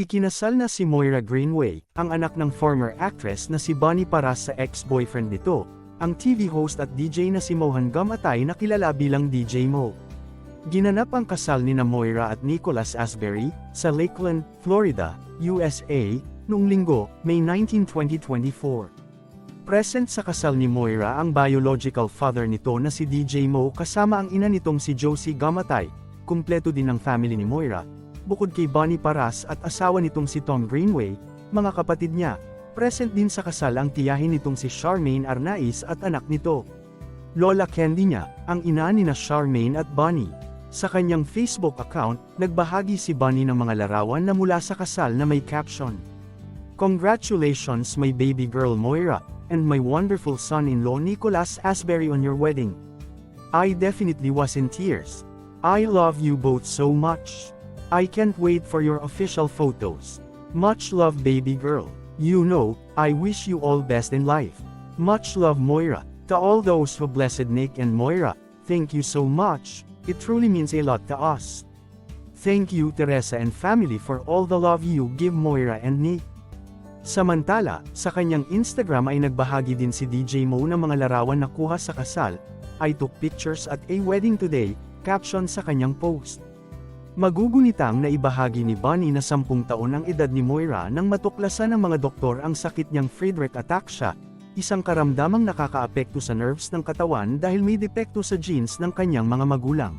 Ikinasal na si Moira Greenway, ang anak ng former actress na si Bonnie Paras sa ex-boyfriend nito, ang TV host at DJ na si Mohan Gamatay na kilala bilang DJ Mo. Ginanap ang kasal ni na Moira at Nicholas Asbury, sa Lakeland, Florida, USA, noong linggo, May 19, 2024. Present sa kasal ni Moira ang biological father nito na si DJ Mo kasama ang ina nitong si Josie Gamatay, kumpleto din ang family ni Moira, bukod kay Bonnie Paras at asawa nitong si Tom Greenway, mga kapatid niya, present din sa kasal ang tiyahin nitong si Charmaine Arnaiz at anak nito. Lola Candy niya, ang ina ni na Charmaine at Bonnie. Sa kanyang Facebook account, nagbahagi si Bonnie ng mga larawan na mula sa kasal na may caption. Congratulations my baby girl Moira, and my wonderful son-in-law Nicholas Asbury on your wedding. I definitely was in tears. I love you both so much. I can't wait for your official photos. Much love baby girl. You know, I wish you all best in life. Much love Moira. To all those who blessed Nick and Moira, thank you so much. It truly means a lot to us. Thank you Teresa and family for all the love you give Moira and Nick. Samantala, sa kanyang Instagram ay nagbahagi din si DJ Mo ng mga larawan na kuha sa kasal, I took pictures at a wedding today, caption sa kanyang post. Magugunitang na ibahagi ni Bonnie na 10 taon ang edad ni Moira nang matuklasan ng mga doktor ang sakit niyang Friedreich ataxia, isang karamdamang nakakaapekto sa nerves ng katawan dahil may depekto sa genes ng kanyang mga magulang.